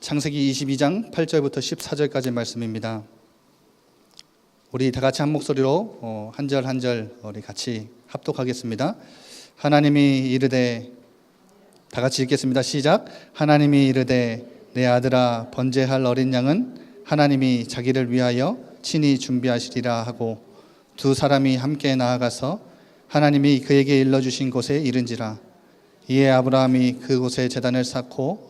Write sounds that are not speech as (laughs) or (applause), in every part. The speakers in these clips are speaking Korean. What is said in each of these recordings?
창세기 22장 8절부터 14절까지 말씀입니다. 우리 다 같이 한 목소리로 어, 한절 한 절 우리 같이 합독하겠습니다. 하나님이 이르되 다 같이 읽겠습니다. 시작. 하나님이 이르되 내 아들아 번제할 어린 양은 하나님이 자기를 위하여 친히 준비하시리라 하고 두 사람이 함께 나아가서 하나님이 그에게 일러 주신 곳에 이른지라 이에 아브라함이 그곳에 제단을 쌓고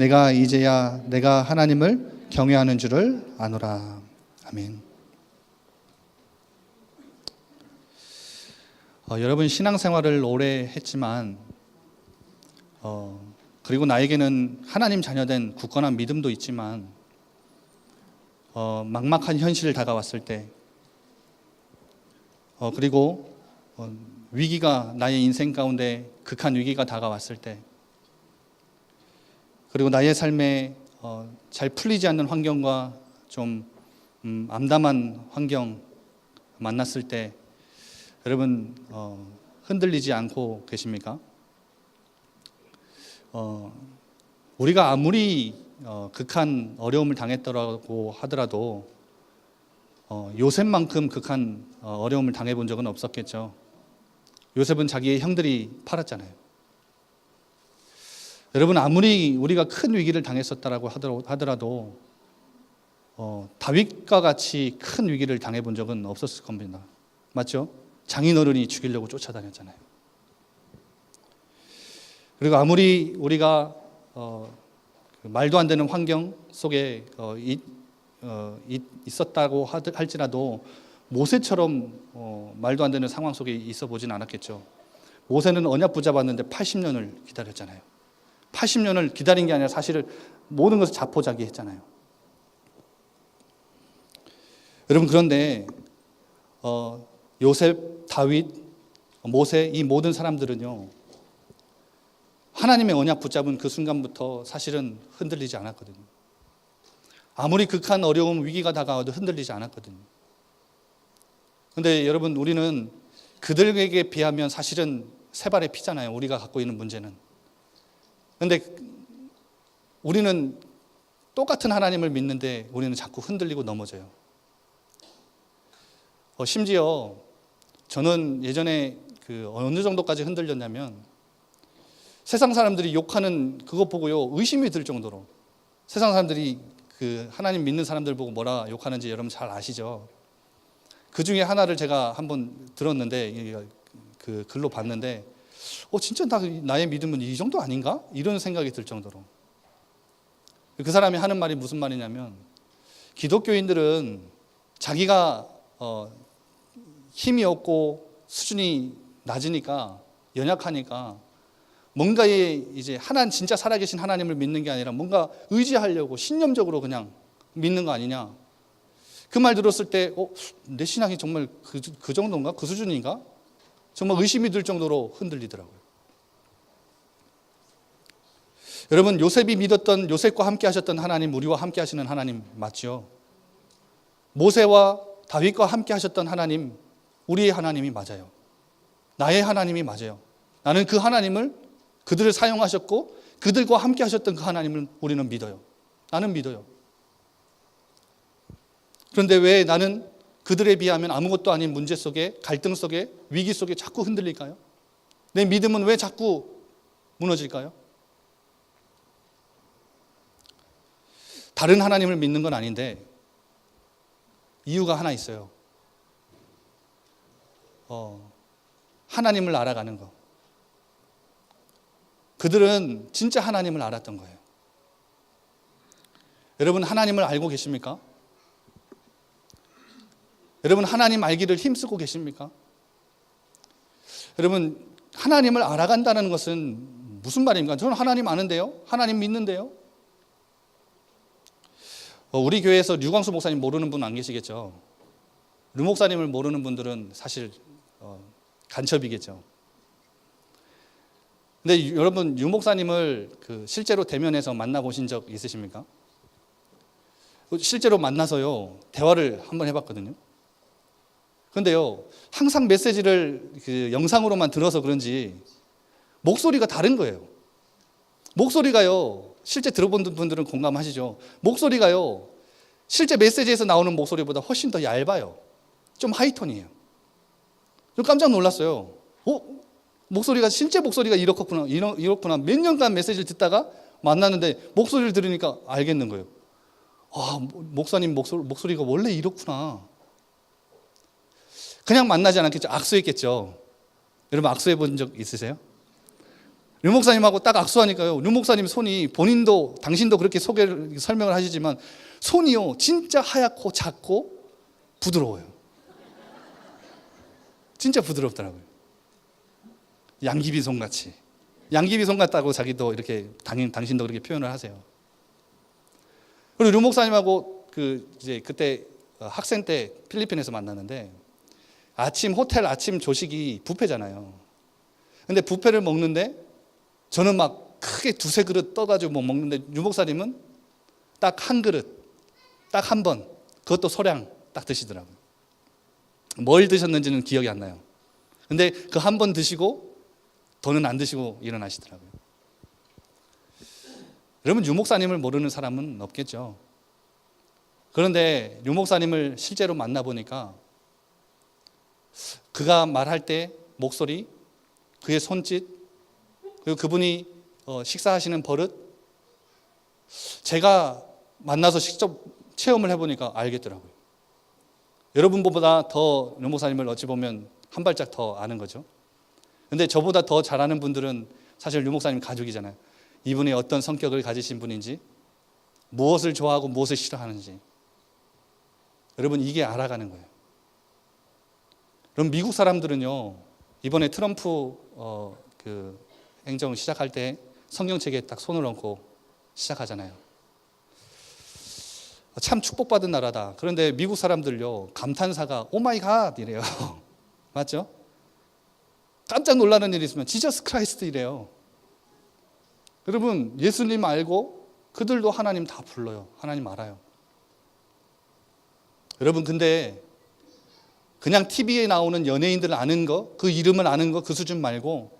내가 이제야 내가 하나님을 경외하는 줄을 아노라 아멘. 어, 여러분 신앙생활을 오래 했지만 어, 그리고 나에게는 하나님 자녀된 굳건한 믿음도 있지만 어, 막막한 현실을 다가왔을 때 어, 그리고 어, 위기가 나의 인생 가운데 극한 위기가 다가왔을 때 그리고 나의 삶에 어, 잘 풀리지 않는 환경과 좀 음, 암담한 환경 만났을 때 여러분 어, 흔들리지 않고 계십니까? 어, 우리가 아무리 어, 극한 어려움을 당했더라고 하더라도 어, 요셉만큼 극한 어, 어려움을 당해본 적은 없었겠죠. 요셉은 자기의 형들이 팔았잖아요. 여러분 아무리 우리가 큰 위기를 당했었다라고 하더라도 어, 다윗과 같이 큰 위기를 당해본 적은 없었을 겁니다. 맞죠? 장인어른이 죽이려고 쫓아다녔잖아요. 그리고 아무리 우리가 어, 그 말도 안 되는 환경 속에 어, 있, 어, 있었다고 할지라도 모세처럼 어, 말도 안 되는 상황 속에 있어 보진 않았겠죠. 모세는 언약 붙잡았는데 80년을 기다렸잖아요. 80년을 기다린 게 아니라 사실은 모든 것을 자포자기 했잖아요. 여러분 그런데 어, 요셉, 다윗, 모세 이 모든 사람들은요 하나님의 언약 붙잡은 그 순간부터 사실은 흔들리지 않았거든요. 아무리 극한 어려움 위기가 다가와도 흔들리지 않았거든요. 근데 여러분 우리는 그들에게 비하면 사실은 세 발의 피잖아요. 우리가 갖고 있는 문제는. 근데 우리는 똑같은 하나님을 믿는데 우리는 자꾸 흔들리고 넘어져요. 어, 심지어 저는 예전에 그 어느 정도까지 흔들렸냐면 세상 사람들이 욕하는 그것 보고요 의심이 들 정도로 세상 사람들이 그 하나님 믿는 사람들 보고 뭐라 욕하는지 여러분 잘 아시죠? 그 중에 하나를 제가 한번 들었는데 그 글로 봤는데 어 진짜 나, 나의 믿음은 이 정도 아닌가? 이런 생각이 들 정도로 그 사람이 하는 말이 무슨 말이냐면 기독교인들은 자기가 어, 힘이 없고 수준이 낮으니까 연약하니까 뭔가에 이제 하나 진짜 살아계신 하나님을 믿는 게 아니라 뭔가 의지하려고 신념적으로 그냥 믿는 거 아니냐. 그 말 들었을 때, 어, 내 신앙이 정말 그, 그 정도인가? 그 수준인가? 정말 의심이 들 정도로 흔들리더라고요. 여러분, 요셉이 믿었던, 요셉과 함께 하셨던 하나님, 우리와 함께 하시는 하나님 맞죠? 모세와 다윗과 함께 하셨던 하나님, 우리의 하나님이 맞아요. 나의 하나님이 맞아요. 나는 그 하나님을 그들을 사용하셨고 그들과 함께 하셨던 그 하나님을 우리는 믿어요. 나는 믿어요. 그런데 왜 나는 그들에 비하면 아무것도 아닌 문제 속에 갈등 속에 위기 속에 자꾸 흔들릴까요? 내 믿음은 왜 자꾸 무너질까요? 다른 하나님을 믿는 건 아닌데 이유가 하나 있어요. 어, 하나님을 알아가는 거. 그들은 진짜 하나님을 알았던 거예요. 여러분, 하나님을 알고 계십니까? 여러분, 하나님 알기를 힘쓰고 계십니까? 여러분, 하나님을 알아간다는 것은 무슨 말입니까? 저는 하나님 아는데요? 하나님 믿는데요? 어, 우리 교회에서 류광수 목사님 모르는 분 안 계시겠죠? 류 목사님을 모르는 분들은 사실 어, 간첩이겠죠. 근데 유- 여러분 유 목사님을 그 실제로 대면해서 만나 보신 적 있으십니까? 어, 실제로 만나서요 대화를 한번 해봤거든요. 근데요 항상 메시지를 그 영상으로만 들어서 그런지 목소리가 다른 거예요. 목소리가요 실제 들어본 분들은 공감하시죠. 목소리가요 실제 메시지에서 나오는 목소리보다 훨씬 더 얇아요. 좀 하이톤이에요. 좀 깜짝 놀랐어요. 어? 목소리가 실제 목소리가 이렇구나 이렇- 이렇구나 몇 년간 메시지를 듣다가 만났는데 목소리를 들으니까 알겠는 거예요. 아 모- 목사님 목소리, 목소리가 원래 이렇구나. 그냥 만나지 않았겠죠. 악수했겠죠. 여러분 악수해 본 적 있으세요? 류 목사님하고 딱 악수하니까요. 류 목사님 손이 본인도 당신도 그렇게 소개를 설명을 하시지만 손이요 진짜 하얗고 작고 부드러워요. 진짜 부드럽더라고요. 양귀비 손 같이. 양귀비 손 같다고 자기도 이렇게 당연 당신도 그렇게 표현을 하세요. 그리고 류 목사님하고 그 이제 그때 어, 학생 때 필리핀에서 만났는데 아침 호텔 아침 조식이 뷔페잖아요. 근데 뷔페를 먹는데 저는 막 크게 두세 그릇 떠가지고 뭐 먹는데 유 목사님은 딱 한 그릇, 딱 한 번, 그것도 소량 딱 드시더라고요. 뭘 드셨는지는 기억이 안 나요. 근데 그 한 번 드시고 더는 안 드시고 일어나시더라고요. 여러분 유 목사님을 모르는 사람은 없겠죠. 그런데 유 목사님을 실제로 만나 보니까 그가 말할 때 목소리, 그의 손짓, 그리고 그분이 어, 식사하시는 버릇, 제가 만나서 직접 체험을 해보니까 알겠더라고요. 여러분보다 더 류목사님을 어찌 보면 한 발짝 더 아는 거죠. 근데 저보다 더 잘아는 분들은 사실 류목사님 가족이잖아요. 이분이 어떤 성격을 가지신 분인지, 무엇을 좋아하고 무엇을 싫어하는지. 여러분, 이게 알아가는 거예요. 그럼 미국 사람들은요, 이번에 트럼프 어, 그 행정 시작할 때 성경책에 딱 손을 얹고 시작하잖아요. 참 축복받은 나라다. 그런데 미국 사람들요 감탄사가 오 마이 갓 이래요. (laughs) 맞죠? 깜짝 놀라는 일이 있으면 지저스 크라이스트 이래요. 여러분 예수님 알고 그들도 하나님 다 불러요. 하나님 알아요. 여러분 근데 그냥 TV에 나오는 연예인들 아는 거, 그 이름을 아는 거 그 수준 말고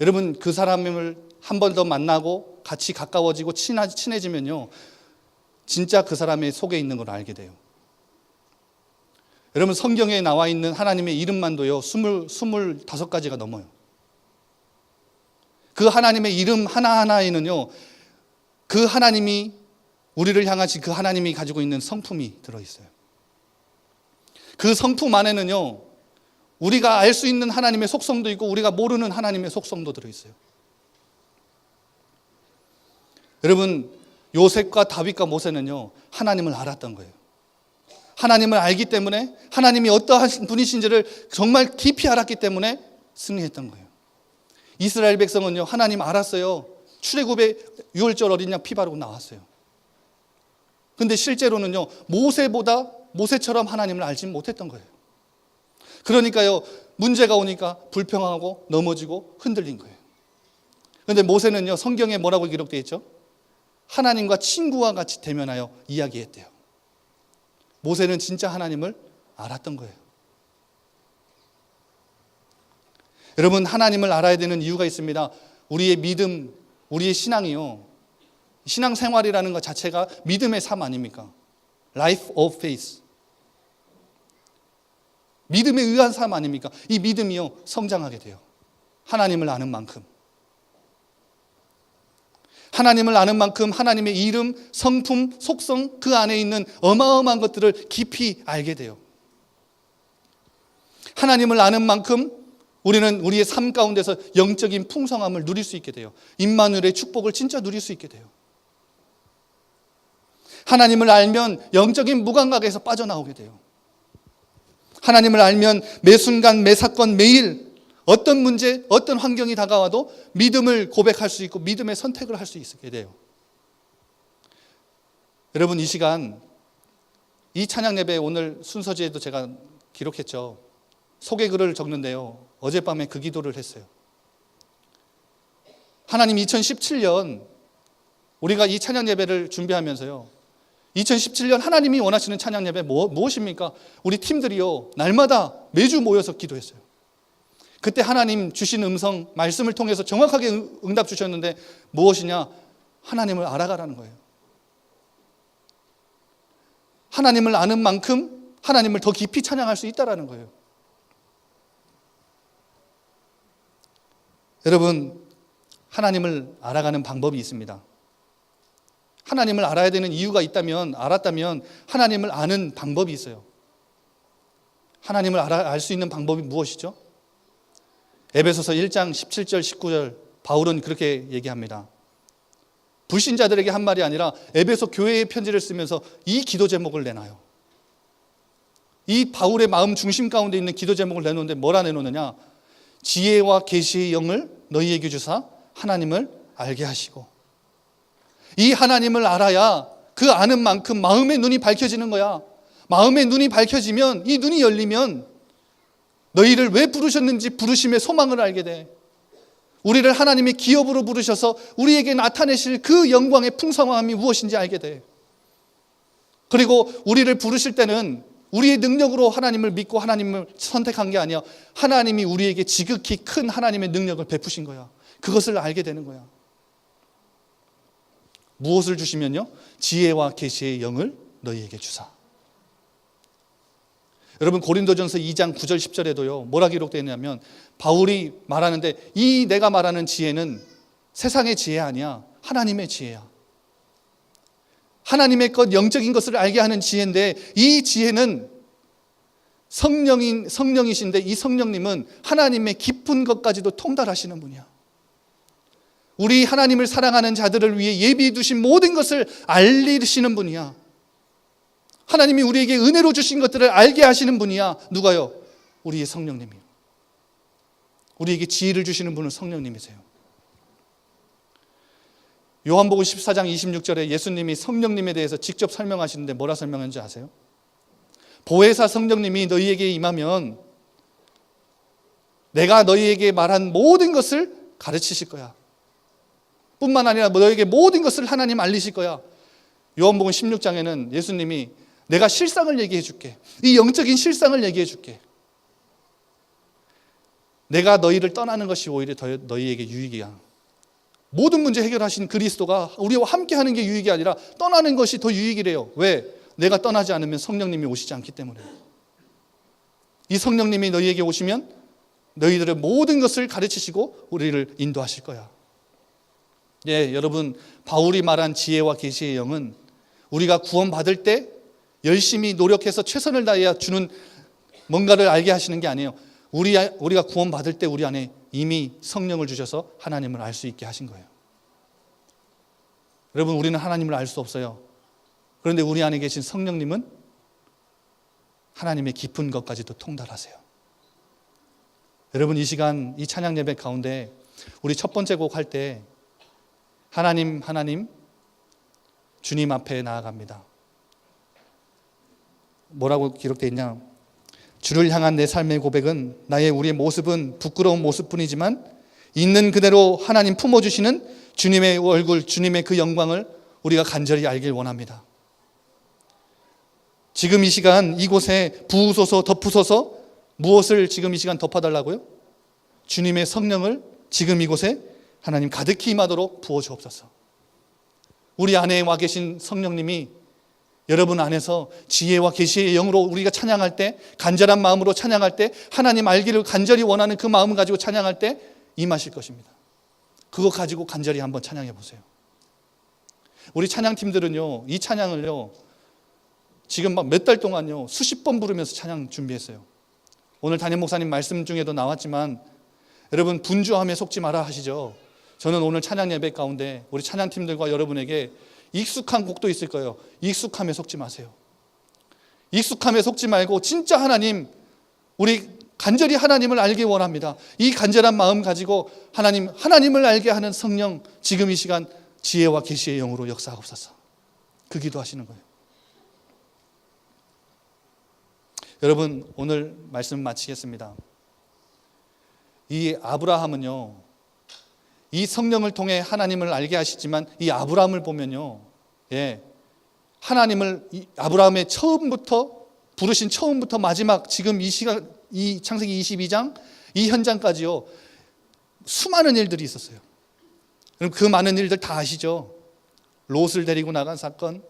여러분 그 사람을 한 번 더 만나고 같이 가까워지고 친하, 친해지면요. 진짜 그 사람의 속에 있는 걸 알게 돼요. 여러분 성경에 나와 있는 하나님의 이름만도요. 스물 스물다섯 가지가 넘어요. 그 하나님의 이름 하나하나에는요. 그 하나님이 우리를 향하신 그 하나님이 가지고 있는 성품이 들어 있어요. 그 성품 안에는요. 우리가 알 수 있는 하나님의 속성도 있고 우리가 모르는 하나님의 속성도 들어 있어요. 여러분 요셉과 다윗과 모세는요 하나님을 알았던 거예요. 하나님을 알기 때문에 하나님이 어떠한 분이신지를 정말 깊이 알았기 때문에 승리했던 거예요. 이스라엘 백성은요 하나님 알았어요. 출애굽에 유월절 어린 양 피 바르고 나왔어요. 근데 실제로는요 모세보다 모세처럼 하나님을 알지 못했던 거예요. 그러니까요 문제가 오니까 불평하고 넘어지고 흔들린 거예요. 근데 모세는요 성경에 뭐라고 기록되어 있죠? 하나님과 친구와 같이 대면하여 이야기했대요. 모세는 진짜 하나님을 알았던 거예요. 여러분, 하나님을 알아야 되는 이유가 있습니다. 우리의 믿음, 우리의 신앙이요. 신앙 생활이라는 것 자체가 믿음의 삶 아닙니까? Life of faith. 믿음에 의한 삶 아닙니까? 이 믿음이요, 성장하게 돼요. 하나님을 아는 만큼. 하나님을 아는 만큼 하나님의 이름, 성품, 속성 그 안에 있는 어마어마한 것들을 깊이 알게 돼요. 하나님을 아는 만큼 우리는 우리의 삶 가운데서 영적인 풍성함을 누릴 수 있게 돼요. 임마누엘의 축복을 진짜 누릴 수 있게 돼요. 하나님을 알면 영적인 무감각에서 빠져나오게 돼요. 하나님을 알면 매 순간, 매 사건, 매일 어떤 문제, 어떤 환경이 다가와도 믿음을 고백할 수 있고 믿음의 선택을 할 수 있게 돼요. 여러분 이 시간 이 찬양 예배 오늘 순서지에도 제가 기록했죠. 소개 글을 적는데요. 어젯밤에 그 기도를 했어요. 하나님 2017년 우리가 이 찬양 예배를 준비하면서요. 2017년 하나님이 원하시는 찬양 예배 뭐, 무엇입니까? 우리 팀들이요. 날마다 매주 모여서 기도했어요. 그때 하나님 주신 음성 말씀을 통해서 정확하게 응- 응답 주셨는데 무엇이냐? 하나님을 알아가라는 거예요. 하나님을 아는 만큼 하나님을 더 깊이 찬양할 수 있다라는 거예요. 여러분, 하나님을 알아가는 방법이 있습니다. 하나님을 알아야 되는 이유가 있다면, 알았다면 하나님을 아는 방법이 있어요. 하나님을 알 수 있는 방법이 무엇이죠? 에베소서 1장 17절, 19절, 바울은 그렇게 얘기합니다. 불신자들에게 한 말이 아니라 에베소 교회의 편지를 쓰면서 이 기도 제목을 내놔요. 이 바울의 마음 중심 가운데 있는 기도 제목을 내놓는데 뭐라 내놓느냐? 지혜와 계시의 영을 너희에게 주사 하나님을 알게 하시고 이 하나님을 알아야 그 아는 만큼 마음의 눈이 밝혀지는 거야. 마음의 눈이 밝혀지면 이 눈이 열리면 너희를 왜 부르셨는지 부르심의 소망을 알게 돼. 우리를 하나님의 기업으로 부르셔서 우리에게 나타내실 그 영광의 풍성함이 무엇인지 알게 돼. 그리고 우리를 부르실 때는 우리의 능력으로 하나님을 믿고 하나님을 선택한 게 아니야. 하나님이 우리에게 지극히 큰 하나님의 능력을 베푸신 거야. 그것을 알게 되는 거야. 무엇을 주시면요? 지혜와 계시의 영을 너희에게 주사. 여러분 고린도전서 2장 9절 10절에도요. 뭐라 기록되어 있냐면 바울이 말하는데 이 내가 말하는 지혜는 세상의 지혜 아니야. 하나님의 지혜야. 하나님의 것 영적인 것을 알게 하는 지혜인데 이 지혜는 성령인 성령이신데 이 성령님은 하나님의 깊은 것까지도 통달하시는 분이야. 우리 하나님을 사랑하는 자들을 위해 예비해 두신 모든 것을 알리시는 분이야. 하나님이 우리에게 은혜로 주신 것들을 알게 하시는 분이야. 누가요? 우리의 성령님이요. 우리에게 지혜를 주시는 분은 성령님이세요. 요한복음 14장 26절에 예수님이 성령님에 대해서 직접 설명하시는데 뭐라 설명하는지 아세요? 보혜사 성령님이 너희에게 임하면 내가 너희에게 말한 모든 것을 가르치실 거야. 뿐만 아니라 너에게 모든 것을 하나님 알리실 거야. 요한복음 16장에는 예수님이 내가 실상을 얘기해 줄게. 이 영적인 실상을 얘기해 줄게. 내가 너희를 떠나는 것이 오히려 더 너희에게 유익이야. 모든 문제 해결하신 그리스도가 우리와 함께 하는 게 유익이 아니라 떠나는 것이 더 유익이래요. 왜? 내가 떠나지 않으면 성령님이 오시지 않기 때문에. 이 성령님이 너희에게 오시면 너희들의 모든 것을 가르치시고 우리를 인도하실 거야. 예, 여러분, 바울이 말한 지혜와 계시의 영은 우리가 구원받을 때 열심히 노력해서 최선을 다해야 주는 뭔가를 알게 하시는 게 아니에요. 우리, 우리가 구원받을 때 우리 안에 이미 성령을 주셔서 하나님을 알 수 있게 하신 거예요. 여러분, 우리는 하나님을 알 수 없어요. 그런데 우리 안에 계신 성령님은 하나님의 깊은 것까지도 통달하세요. 여러분, 이 시간, 이 찬양 예배 가운데 우리 첫 번째 곡 할 때 하나님, 하나님, 주님 앞에 나아갑니다. 뭐라고 기록되어 있냐? 주를 향한 내 삶의 고백은 나의 우리의 모습은 부끄러운 모습뿐이지만 있는 그대로 하나님 품어주시는 주님의 얼굴, 주님의 그 영광을 우리가 간절히 알길 원합니다. 지금 이 시간 이곳에 부으소서 덮으소서 무엇을 지금 이 시간 덮어달라고요? 주님의 성령을 지금 이곳에 하나님 가득히 임하도록 부어 주옵소서. 우리 안에 와 계신 성령님이 여러분 안에서 지혜와 계시의 영으로 우리가 찬양할 때 간절한 마음으로 찬양할 때 하나님 알기를 간절히 원하는 그 마음을 가지고 찬양할 때 임하실 것입니다. 그거 가지고 간절히 한번 찬양해 보세요. 우리 찬양팀들은요, 이 찬양을요, 지금 막 몇 달 동안요, 수십 번 부르면서 찬양 준비했어요. 오늘 담임 목사님 말씀 중에도 나왔지만 여러분 분주함에 속지 마라 하시죠. 저는 오늘 찬양 예배 가운데 우리 찬양팀들과 여러분에게 익숙한 곡도 있을 거예요. 익숙함에 속지 마세요. 익숙함에 속지 말고 진짜 하나님 우리 간절히 하나님을 알기 원합니다. 이 간절한 마음 가지고 하나님 하나님을 알게 하는 성령 지금 이 시간 지혜와 계시의 영으로 역사하옵소서. 그 기도하시는 거예요. 여러분 오늘 말씀 마치겠습니다. 이 아브라함은요. 이 성령을 통해 하나님을 알게 하시지만 이 아브라함을 보면요. 예. 하나님을 이 아브라함의 처음부터 부르신 처음부터 마지막 지금 이 시간 이 창세기 22장 이 현장까지요. 수많은 일들이 있었어요. 그럼 그 많은 일들 다 아시죠? 롯을 데리고 나간 사건.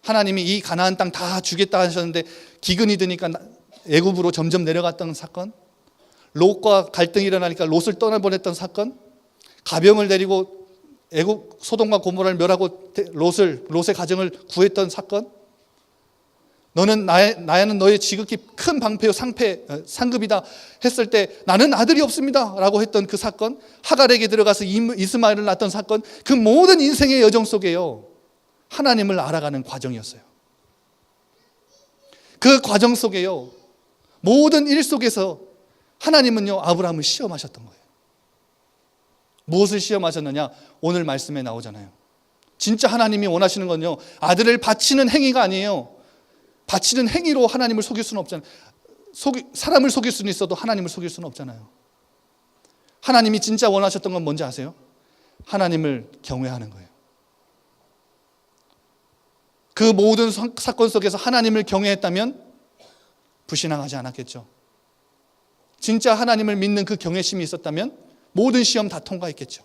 하나님이 이 가나안 땅 다 주겠다 하셨는데 기근이 드니까 애굽으로 점점 내려갔던 사건. 롯과 갈등이 일어나니까 롯을 떠나보냈던 사건. 가병을 데리고 애굽 소돔과 고모라를 멸하고 롯을 롯의 가정을 구했던 사건. 너는 나의 나야는 너의 지극히 큰 방패요 상패 어, 상급이다 했을 때 나는 아들이 없습니다라고 했던 그 사건 하갈에게 들어가서 임- 이스마엘을 낳았던 사건 그 모든 인생의 여정 속에요 하나님을 알아가는 과정이었어요. 그 과정 속에요 모든 일 속에서 하나님은요 아브라함을 시험하셨던 거예요. 무엇을 시험하셨느냐 오늘 말씀에 나오잖아요. 진짜 하나님이 원하시는 건요 아들을 바치는 행위가 아니에요. 바치는 행위로 하나님을 속일 수는 없잖아요. 속이, 사람을 속일 수는 있어도 하나님을 속일 수는 없잖아요. 하나님이 진짜 원하셨던 건 뭔지 아세요? 하나님을 경외하는 거예요. 그 모든 사- 사건 속에서 하나님을 경외했다면 불신앙하지 않았겠죠. 진짜 하나님을 믿는 그 경외심이 있었다면 모든 시험 다 통과했겠죠.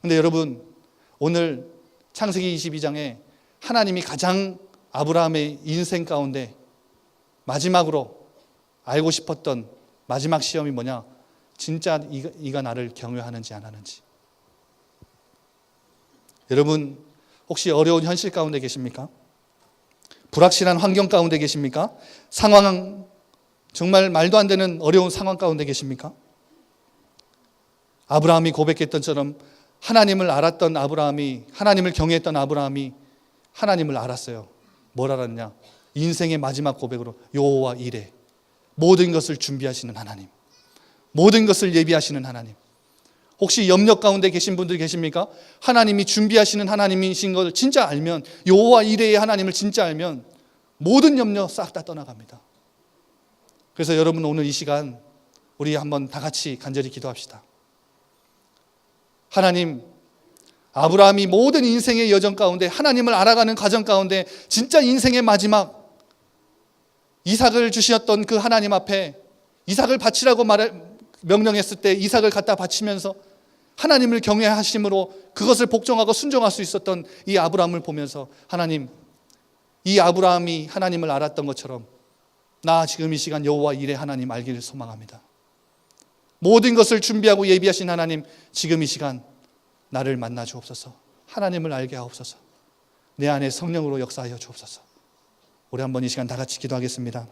근데 여러분, 오늘 창세기 22장에 하나님이 가장 아브라함의 인생 가운데 마지막으로 알고 싶었던 마지막 시험이 뭐냐? 진짜 이가, 이가 나를 경외하는지 안 하는지. 여러분, 혹시 어려운 현실 가운데 계십니까? 불확실한 환경 가운데 계십니까? 상황, 정말 말도 안 되는 어려운 상황 가운데 계십니까? 아브라함이 고백했던 처럼 하나님을 알았던 아브라함이, 하나님을 경외했던 아브라함이 하나님을 알았어요. 뭘 알았냐? 인생의 마지막 고백으로 여호와 이래 모든 것을 준비하시는 하나님, 모든 것을 예비하시는 하나님. 혹시 염려 가운데 계신 분들 계십니까? 하나님이 준비하시는 하나님이신 걸 진짜 알면 여호와 이래의 하나님을 진짜 알면 모든 염려 싹 다 떠나갑니다. 그래서 여러분 오늘 이 시간 우리 한번 다 같이 간절히 기도합시다. 하나님 아브라함이 모든 인생의 여정 가운데 하나님을 알아가는 과정 가운데 진짜 인생의 마지막 이삭을 주셨던 그 하나님 앞에 이삭을 바치라고 말해 명령했을 때 이삭을 갖다 바치면서 하나님을 경외하심으로 그것을 복종하고 순종할 수 있었던 이 아브라함을 보면서 하나님 이 아브라함이 하나님을 알았던 것처럼 나 지금 이 시간 여호와 이레 하나님 알기를 소망합니다. 모든 것을 준비하고 예비하신 하나님 지금 이 시간 나를 만나 주옵소서. 하나님을 알게 하옵소서. 내 안에 성령으로 역사하여 주옵소서. 우리 한번 이 시간 다 같이 기도하겠습니다.